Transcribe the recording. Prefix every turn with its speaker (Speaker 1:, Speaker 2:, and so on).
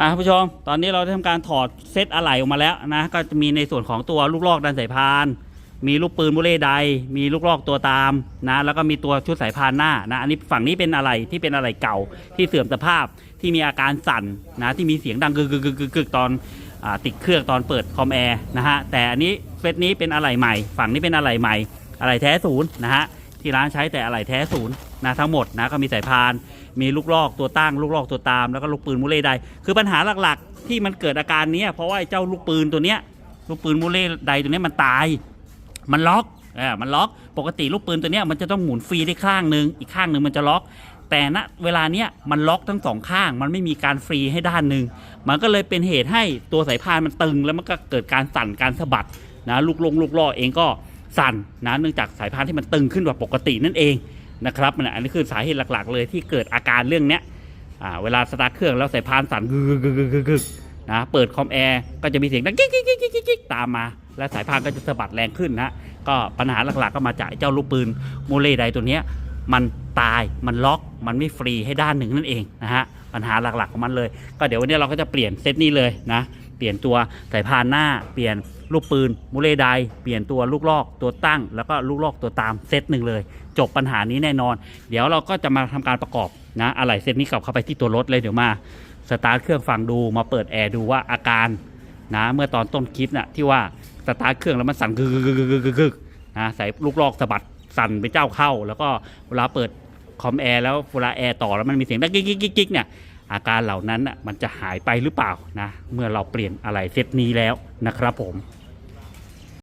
Speaker 1: อะผู้ชม ตอนนี้เราได้ทำการถอดเซตอะไหล่ออกมาแล้วนะ ก็จะมีในส่วนของตัวลูกลอกดันสายพาน มีลูกปืนบุเล่ใด มีลูกลอกตัวตามนะ แล้วก็มีตัวชุดสายพานหน้านะ อันนี้ฝั่งนี้เป็นอะไรที่เป็นอะไรเก่าที่เสื่อมสภาพ ที่มีอาการสั่นนะ ที่มีเสียงดังกึกกึกกึกกึกกึกตอนอติดเครื่องตอนเปิดคอมแอร์นะฮะ แต่อันนี้เซตนี้เป็นอะไรใหม่ ฝั่งนี้เป็นอะไรใหม่ อะไรแท้ศูนย์นะฮะ ที่ร้านใช้แต่อะไรแท้ศูนย์ นะทั้งหมดนะก็มีสายพาน มีลูกลอกตัวตั้ง ลูกลอกตัวตามแล้วก็ลูกปืนมูเล่ใด คือปัญหาหลักๆ ที่มันเกิดอาการนี้เพราะว่าเจ้าลูกปืนตัวเนี้ยลูกปืนมูเล่ใดตัวนี้มันตาย มันล็อกเออมันล็อกปกติลูกปืนตัวเนี้ยมันจะต้องหมุนฟรีได้ข้างหนึ่งอีกข้างหนึ่งมันจะล็อก แต่ณเวลาเนี้ยมันล็อกทั้งสองข้าง มันไม่มีการฟรีให้ด้านหนึ่งมันก็เลยเป็นเหตุให้ตัวสายพานมันตึง แล้วมันก็เกิดการสั่นการสะบัดนะลูกลงลูกล่อเองก็สั่นนะเนื่องจากสายพานที่มันตึงขึ้นกว่าปกตินั่นเอง นะครับมันอันนี้คือสาเหตุหลักๆ เลยที่เกิดอาการเรื่องเนี้ยเวลาสตาร์ทเครื่องแล้วสายพานสั่นกึกกึกกึกกึนะเปิดคอมแอร์ก็จะมีเสียงดังกิ๊กกิ๊กกิ๊กกิ๊กตามมา และสายพานก็จะสะบัดแรงขึ้นนะก็ปัญหาหลักๆ ก็มาจากเจ้าลูกปืนโมเลไดตัวเนี้ยมันตายมันล็อกมันไม่ฟรีให้ด้านหนึ่งนั่นเองนะฮะปัญหาหลักๆของมันเลย ก็เดี๋ยววันนี้เราก็จะเปลี่ยนเซตนี้เลยนะเปลี่ยนตัวสายพานหน้าเปลี่ยน ลูกปืนมูเลไดเปลี่ยนตัวลูกลอกตัวตั้ง แล้วก็ลูกลอกตัวตามเซตหนึ่งเลย จบปัญหานี้แน่นอน เดี๋ยวเราก็จะมาทำการประกอบนะอะไหล่เซตนี้กลับเข้าไปที่ตัวรถเลยเดี๋ยวมาสตาร์ทเครื่องฟังดูมาเปิดแอร์ดูว่าอาการนะเมื่อตอนต้นคลิปน่ะที่ว่าสตาร์ทเครื่องแล้วมันสั่นกึกกึกกึกกึกกึกนะใส่ลูกลอกสะบัดสั่นไปนเจ้าเข้า แล้วก็เวลาเปิดคอมแอร์แล้วเวลาแอร์ต่อแล้วมันมีเสียงดังกิ๊กกิ๊กกิ๊กกิ๊กเนี่ยอาการเหล่านั้นน่ะมันจะหายไปหรือเปล่านะเมื่อเราเปลี่ยนอะไรเซตนี้แล้วนะครับผม